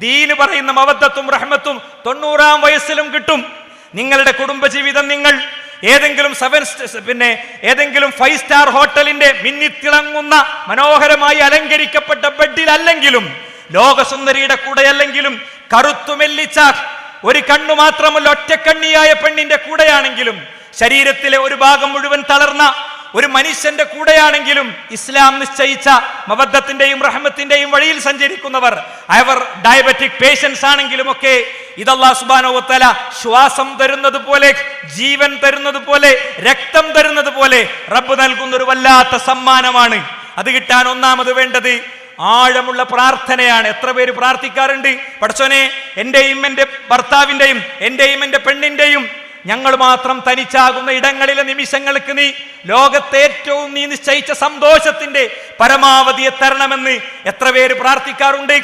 ദീന് പറയുന്ന മവദ്ധത്തും റഹ്മത്തും തൊണ്ണൂറാം വയസ്സിലും കിട്ടും. നിങ്ങളുടെ കുടുംബജീവിതം നിങ്ങൾ ഏതെങ്കിലും സെവൻ പിന്നെ ഏതെങ്കിലും ഫൈവ് സ്റ്റാർ ഹോട്ടലിന്റെ മിന്നിത്തിളങ്ങുന്ന മനോഹരമായി അലങ്കരിക്കപ്പെട്ട ബെഡിലല്ലെങ്കിലും ലോകസുന്ദരിയുടെ കൂടെയല്ലെങ്കിലും കറുത്തുമെല്ലിച്ച ഒരു കണ്ണു മാത്രമല്ല ഒറ്റക്കണ്ണിയായ പെണ്ണിന്റെ കൂടെയാണെങ്കിലും ശരീരത്തിലെ ഒരു ഭാഗം മുഴുവൻ തളർന്ന ഒരു മനുഷ്യന്റെ കൂടെയാണെങ്കിലും ഇസ്ലാം നിശ്ചയിച്ച മബദ്ധത്തിന്റെയും റഹ്മത്തിന്റെയും വഴിയിൽ സഞ്ചരിക്കുന്നവർ അവർ ഡയബറ്റിക് പേഷ്യൻസ് ആണെങ്കിലും ഒക്കെ ഇതല്ലാ സുബാനോത്തല ശ്വാസം തരുന്നത് പോലെ ജീവൻ തരുന്നത് പോലെ രക്തം തരുന്നത് പോലെ റബ്ബ് നൽകുന്ന ഒരു വല്ലാത്ത സമ്മാനമാണ്. അത് കിട്ടാൻ ഒന്നാമത് വേണ്ടത് ആഴമുള്ള പ്രാർത്ഥനയാണ്. എത്ര പേര് പ്രാർത്ഥിക്കാറുണ്ട്? പടച്ചോനെ എന്റെയും എന്റെ ഭർത്താവിന്റെയും എന്റെയും എന്റെ പെണ്ണിന്റെയും ഞങ്ങൾ മാത്രം തനിച്ചാകുന്ന ഇടങ്ങളിലെ നിമിഷങ്ങൾക്ക് നീ ലോകത്തെ ഏറ്റവും നീ നിശ്ചയിച്ച സന്തോഷത്തിന്റെ പരമാവധിയെ തരണമെന്ന് എത്ര പേര് പ്രാർത്ഥിക്കാറുണ്ട്?